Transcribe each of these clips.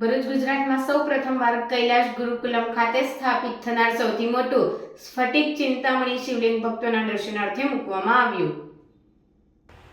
ભરૂચ ગુજરાતમાં સૌ પ્રથમવાર કૈલાશ ગુરુકુલમ ખાતે સ્થાપિત થનાર સૌથી મોટું સ્ફટિક ચિંતામણી શિવલિંગ ભક્તોના દર્શનાર્થે મૂકવામાં આવ્યું.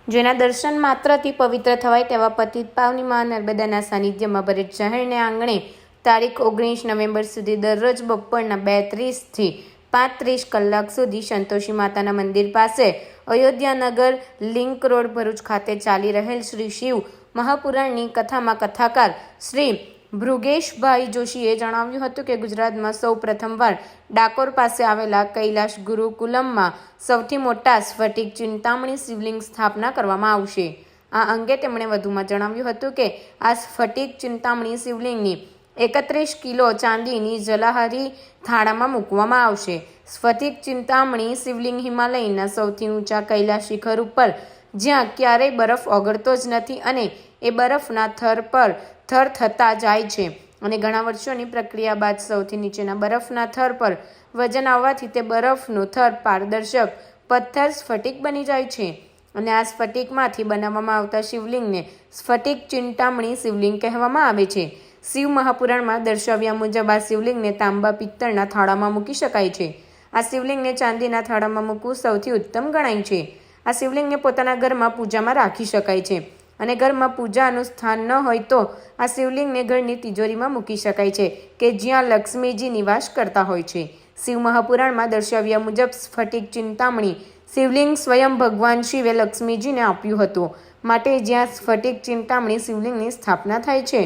જેના દર્શન માત્રથી પવિત્ર થવાય તેવા પતિત પાવની મા નર્મદાના સાનિધ્યમાં ભરૂચ શહેરને આંગણે તારીખ ઓગણીસ નવેમ્બર સુધી દરરોજ બપોરના બે ત્રીસથી પાંત્રીસ કલાક સુધી સંતોષી માતાના મંદિર પાસે અયોધ્યાનગર લિંક રોડ ભરૂચ ખાતે ચાલી રહેલ શ્રી શિવ મહાપુરાણની કથામાં કથાકાર શ્રી ભૃગેશભાઈ જોશીએ જણાવ્યું હતું કે ગુજરાતમાં સૌ પ્રથમવાર ડાકોર પાસે આવેલા કૈલાશ ગુરુકુલમમાં સૌથી મોટા સ્ફટિક ચિંતામણી શિવલિંગ સ્થાપના કરવામાં આવશે. આ અંગે તેમણે વધુમાં જણાવ્યું હતું કે આ સ્ફટિક ચિંતામણી શિવલિંગની એકત્રીસ કિલો ચાંદીની જલાહરી થાળામાં મૂકવામાં આવશે. સ્ફટિક ચિંતામણી શિવલિંગ હિમાલયના સૌથી ઊંચા કૈલાશ શિખર ઉપર જ્યાં ક્યારેય બરફ ઓગળતો જ નથી અને એ બરફના થર પર થર થતા જાય છે. અને ઘણા વર્ષોની પ્રક્રિયા બાદ સૌથી નીચેના બરફના થર પર વજન આવવાથી તે બરફનો થર પારદર્શક પથ્થર સ્ફટિક બની જાય છે. અને આ સ્ફટિકમાંથી બનાવવામાં આવતા શિવલિંગને સ્ફટિક ચિંતામણી શિવલિંગ કહેવામાં આવે છે. શિવ મહાપુરાણમાં દર્શાવ્યા મુજબ આ શિવલિંગને તાંબા પિત્તળના થાળામાં મૂકી શકાય છે. આ શિવલિંગને ચાંદીના થાળામાં મૂકવું સૌથી ઉત્તમ ગણાય છે. આ શિવલિંગને પોતાના ઘરમાં પૂજામાં રાખી શકાય છે. અને ઘરમાં પૂજાનું સ્થાન ન હોય તો આ શિવલિંગને ઘરની તિજોરીમાં મૂકી શકાય છે, કે જ્યાં લક્ષ્મીજી નિવાસ કરતા હોય છે. શિવ મહાપુરાણમાં દર્શાવ્યા મુજબ સ્ફટિક ચિંતામણી શિવલિંગ સ્વયં ભગવાન શિવે લક્ષ્મીજીને આપ્યું હતું. માટે જ્યાં સ્ફટિક ચિંતામણી શિવલિંગની સ્થાપના થાય છે,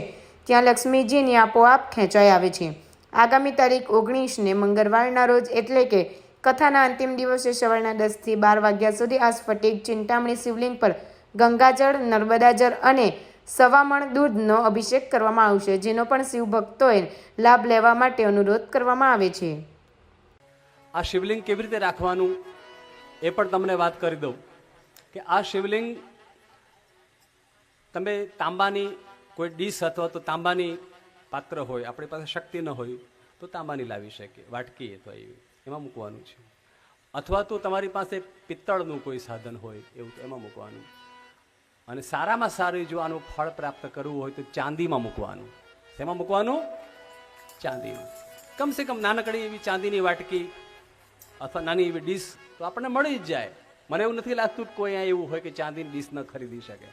ત્યાં લક્ષ્મીજીની આપોઆપ ખેંચાઈ આવે છે. આગામી તારીખ ઓગણીસને મંગળવારના રોજ એટલે કે કથાના અંતિમ દિવસે સવારના દસથી બાર વાગ્યા સુધી આ સ્ફટિક ચિંતામણી શિવલિંગ પર ગંગાજળ, નર્મદાજળ અને સવામણ દૂધનો અભિષેક કરવામાં આવશે જેનો પણ શિવભક્તોએ લાભ લેવા માટે અનુરોધ કરવામાં આવે છે. આ શિવલિંગ કેવી રીતે રાખવાનું એ પણ તમને વાત કરી દઉં. કે આ શિવલિંગ તમે તાંબાની કોઈ ડીશ અથવા તો તાંબાની પાત્ર હોય, આપણી પાસે શક્તિ ન હોય, તો તાંબાની લાવી શકીએ વાટકી અથવા એવી, એમાં મૂકવાનું છે. અથવા તો તમારી પાસે પિત્તળનું કોઈ સાધન હોય, એવું તો એમાં મૂકવાનું. અને સારામાં સારું જો આનું ફળ પ્રાપ્ત કરવું હોય તો ચાંદીમાં મૂકવાનું. શેમાં મૂકવાનું? ચાંદીમાં. કમસે કમ નાનકડી એવી ચાંદીની વાટકી અથવા નાની એવી ડીશ તો આપણને મળી જ જાય. મને એવું નથી લાગતું કોઈ અહીંયા એવું હોય કે ચાંદીની ડીશ ન ખરીદી શકે.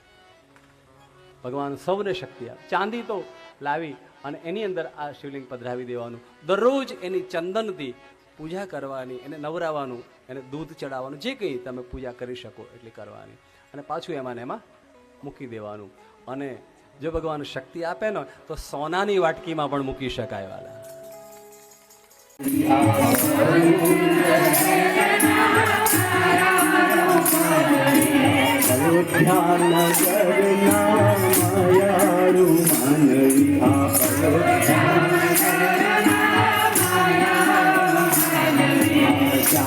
ભગવાન સૌને શક્તિ આપે. ચાંદી તો લાવી અને એની અંદર આ શિવલિંગ પધરાવી દેવાનું. દરરોજ એની ચંદનથી પૂજા કરવાની, એને નવરાવાનું, એને દૂધ ચડાવવાનું, જે કંઈ તમે પૂજા કરી શકો એટલી કરવાની. અને પાછું એમાં એમાં મૂકી દેવાનું. અને જો ભગવાન શક્તિ આપે ને, તો સોનાની વાટકીમાં પણ મૂકી શકાય વાલા.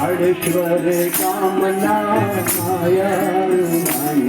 ચાડેશ્વર કામના માયા